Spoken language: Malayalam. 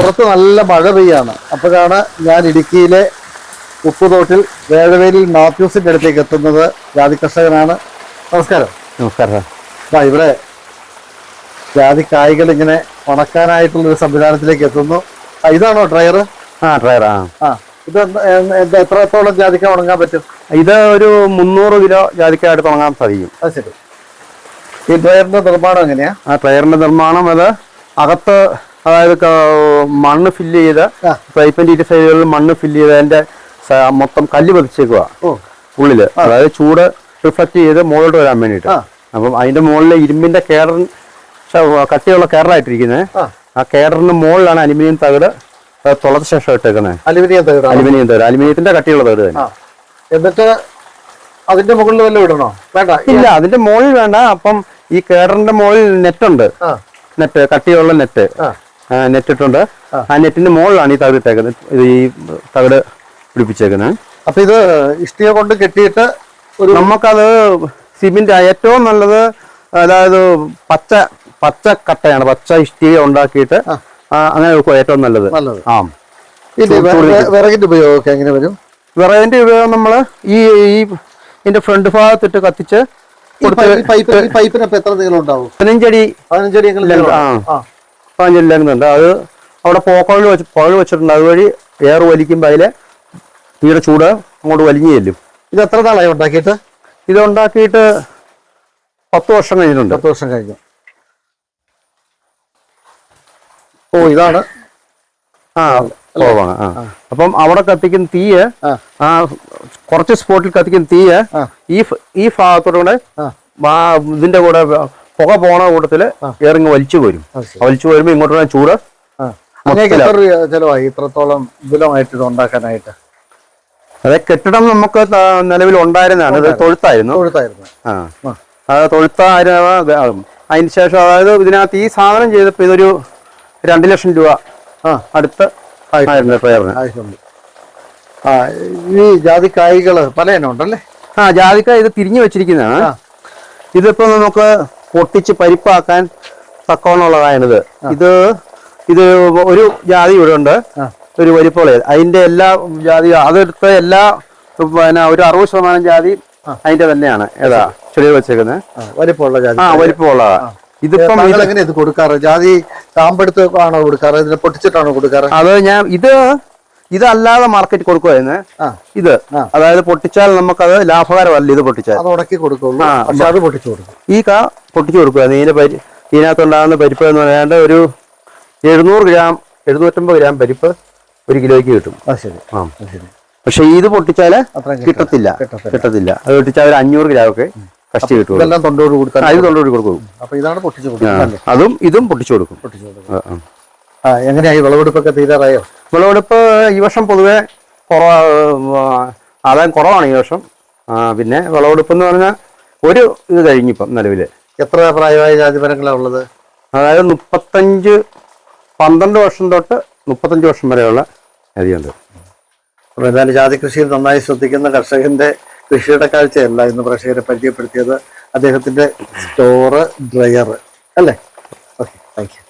പുറത്ത് നല്ല മഴ പെയ്യാണ്. അപ്പോഴാണ് ഞാൻ ഇടുക്കിയിലെ ഉപ്പുതോട്ടിൽ വേഴവേലിൽ മാത്യൂസിന്റെ അടുത്തേക്ക് എത്തുന്നത് ജാതി കർഷകനാണ് നമസ്കാരം നമസ്കാരം ദാ ഇവിടെ ജാതി കായ്കൾ ഇങ്ങനെ ഉണക്കാനായിട്ടുള്ള ഒരു സംവിധാനത്തിലേക്ക് എത്തുന്നു. ഇതാണോ ഡ്രയർ? ആ ഡ്രൈവർ ആ. ആ ഇത് എന്താ എത്രത്തോളം ജാതിക്ക ഉണങ്ങാൻ പറ്റും? ഇത് ഒരു മുന്നൂറ് കിലോ ജാതിക്കായിട്ട് തുടങ്ങാൻ സാധിക്കും. അത് ശരി. ഈ ഡ്രയറിന്റെ നിർമ്മാണം എങ്ങനെയാ? ആ ഡ്രയറിന്റെ നിർമ്മാണം അത് അകത്ത് അതായത് മണ്ണ് ഫില്ല് ചെയ്ത്. പൈപ്പിന്റെ ഇരു സൈഡുകളിൽ മണ്ണ് ഫില്ല് ചെയ്ത് അതിന്റെ മൊത്തം കല്ല് പതിച്ചേക്കുക ഉള്ളിൽ. അതായത് ചൂട് റിഫ്ലക്ട് ചെയ്ത് മുകളിലോട്ട് വരാൻ വേണ്ടിയിട്ട്. അപ്പം അതിന്റെ മുകളിൽ ഇരുമ്പിന്റെ കേടർ കട്ടിയുള്ള കേടറായിട്ടിരിക്കുന്നത് ആ. കേടറിന് മുകളിലാണ് അലുമിനിയം തകിട് തുളച്ച ശേഷം ഇട്ടേക്കുന്നത് അലുമിനിയം തകട് അലുമിനിയം തകിട്. അലുമിനിയത്തിന്റെ കട്ടിയുള്ള തകിട് തന്നെ. എന്നിട്ട് അതിന്റെ മുകളിൽ വല്ലതും ഇടണോ? വേണ്ട. ഇല്ല അതിന്റെ മുകളിൽ വേണ്ട. അപ്പം ഈ കേഡറിന്റെ മുകളിൽ നെറ്റ് ഉണ്ട് നെറ്റ് കട്ടിയുള്ള നെറ്റ്. നെറ്റ് ഇട്ടുണ്ട്. ആ. നെറ്റിന്റെ മുകളിലാണ് ഈ തകിട് ഇട്ടേക്കുന്നത്. ഇത് ഈ തകിട് പിടിപ്പിച്ചേക്കുന്നത്. അപ്പൊ ഇത് ഇഷ്ടിക കൊണ്ട് കെട്ടിയിട്ട് ഒരു നമുക്കത് സിമെന്റ് ഏറ്റവും നല്ലത് അതായത് പച്ച പച്ച കട്ടയാണ്. പച്ച ഇഷ്ടിക ഉണ്ടാക്കിയിട്ട് അങ്ങനെ ഏറ്റവും നല്ലത്. ആ. വിറകിന്റെ ഉപയോഗമൊക്കെ എങ്ങനെ വരും? വിറകിന്റെ ഉപയോഗം നമ്മൾ ഈ ഈ ഇതിന്റെ ഫ്രണ്ട് ഭാഗത്തിട്ട് കത്തിച്ച് പൈപ്പിനൊക്കെ എത്ര നീളം ഉണ്ടാവും? പതിനഞ്ചടി പതിനഞ്ചടി ആ. ആ അത് അവിടെ പോക്കോളിൽ വെച്ച് പുഴ വെച്ചിട്ടുണ്ട്. അതുവഴി എയർ വലിക്കുമ്പോൾ അതിലെ തീയുടെ ചൂട് അങ്ങോട്ട് വലിഞ്ഞു ചെല്ലും. ഇത് എത്ര നാളായി ഉണ്ടാക്കിയിട്ട്? ഇത് ഉണ്ടാക്കിയിട്ട് പത്ത് വർഷം കഴിഞ്ഞിട്ടുണ്ട്. പത്ത് വർഷം കഴിഞ്ഞു. ഓ ഇതാണ്. ആ കുറവാണ്. ആ. അപ്പം അവിടെ കത്തിക്കുന്ന തീയ് ആ. കുറച്ച് സ്പോട്ടിൽ കത്തിക്കുന്ന തീയ്. ഈ ഈ ഭാഗത്തോടെ ആ. ഇതിന്റെ കൂടെ പുക പോണ കൂട്ടത്തിൽ എയറിങ് വലിച്ചു വരും വലിച്ചു വരുമ്പോ ഇങ്ങോട്ട് ചൂട് ചെലവായി? ഇത്രത്തോളം വിപുലമായിട്ട് ഇത് ഉണ്ടാക്കാനായിട്ട്. അതെ കെട്ടിടം നമുക്ക് നിലവിൽ ഉണ്ടായിരുന്നതാണ്. ഇത് തൊഴുത്തായിരുന്നു. തൊഴുത്തായിരുന്നു. അത് തൊഴുത്തായിരുന്നു അതിന് ശേഷം അതായത് ഇതിനകത്ത് ഈ സാധനം ചെയ്തപ്പോൾ ഇതൊരു രണ്ട് ലക്ഷം രൂപ ആ. അടുത്ത് ആയിരുന്നു പ്രയറിന് ആ ഈ ജാതിക്കായികൾ കായ്കൾ പല ഇനം ഉണ്ടല്ലേ? ആ ജാതിക്കായ ഇത് തിരിഞ്ഞു വെച്ചിരിക്കുന്നതാണ്. ഇതിപ്പോ നമുക്ക് പൊട്ടിച്ച് പരിപ്പാക്കാൻ തക്കവണ്ണുള്ളതാണിത് ഇത് ഇത് ഒരു ജാതി ഇവിടെ ഉണ്ട്. ഒരു വരിപ്പോളെ അതിന്റെ എല്ലാ ജാതി അതെടുത്ത എല്ലാ പിന്നെ ഒരു അറുപത് ശതമാനം ജാതി അതിന്റെ തന്നെയാണ്. ഏതാ? ചെറിയ വെച്ചേക്കുന്നത് വരിപ്പുള്ള വലിപ്പമുള്ള ജാതി. ആ വലിപ്പമുള്ളതാ. ഇതിപ്പം എങ്ങനെ ഇത് കൊടുക്കാറ്? ജാതി കാമ്പെടുത്ത് ആണോ കൊടുക്കാറ്? ഇതിനെ പൊട്ടിച്ചിട്ടാണോ കൊടുക്കാറ്? അത് ഞാൻ ഇത് ഇതല്ലാതെ മാർക്കറ്റ് കൊടുക്കുമായിരുന്നു ഇത്. അതായത് പൊട്ടിച്ചാൽ നമുക്കത് ലാഭകരമല്ല ഇത് പൊട്ടിച്ചാൽ. അത് ഉണക്കി കൊടുക്കുള്ളൂ. അത് പൊട്ടിച്ചു കൊടുക്കും. ഈ കാ പൊട്ടിച്ചു കൊടുക്കുക ഇതിന്റെ പരി ഇതിനകത്തുണ്ടാകുന്ന പരിപ്പ് എന്ന് പറയാണ്ട് ഒരു എഴുന്നൂറ് ഗ്രാം എഴുന്നൂറ്റമ്പത് ഗ്രാം പരിപ്പ് ഒരു കിലോയ്ക്ക് കിട്ടും. അത് ശരി. ആ. ശരി. പക്ഷെ ഇത് പൊട്ടിച്ചാൽ കിട്ടത്തില്ല. കിട്ടത്തില്ല. അത് പൊട്ടിച്ചാൽ ഒരു അഞ്ഞൂറ് ഗ്രാം ഒക്കെ കഷ്ടി കിട്ടും തൊണ്ടോട് അത് കൊടുക്കും. അപ്പൊ ഇതാണ് പൊട്ടിച്ചു ആ, കൊടുക്കുന്നത് അതും ഇതും പൊട്ടിച്ചു കൊടുക്കും. എങ്ങനെയായി വിളവെടുപ്പൊക്കെ തീരാറായോ? വിളവെടുപ്പ് ഈ വർഷം പൊതുവെ കുറവ് ആദായം കുറവാണ് ഈ വർഷം. പിന്നെ വിളവെടുപ്പ് എന്ന് പറഞ്ഞാൽ ഒരു ഇത് കഴിഞ്ഞിപ്പം നിലവിൽ എത്ര പ്രായമായ ജാതിമരങ്ങളാണ് ഉള്ളത്? അതായത് മുപ്പത്തഞ്ച് പന്ത്രണ്ട് വർഷം തൊട്ട് മുപ്പത്തഞ്ച് വർഷം വരെയുള്ള അരിയുണ്ട്. അപ്പോൾ എന്തായാലും ജാതി കൃഷിയിൽ നന്നായി ശ്രദ്ധിക്കുന്ന കർഷകന്റെ കൃഷിയുടെ കാഴ്ചയല്ല ഇന്ന് പ്രേക്ഷകരെ പരിചയപ്പെടുത്തിയത്. അദ്ദേഹത്തിന്റെ സ്റ്റോറ് ഡ്രയർ അല്ലേ? Okay thank you.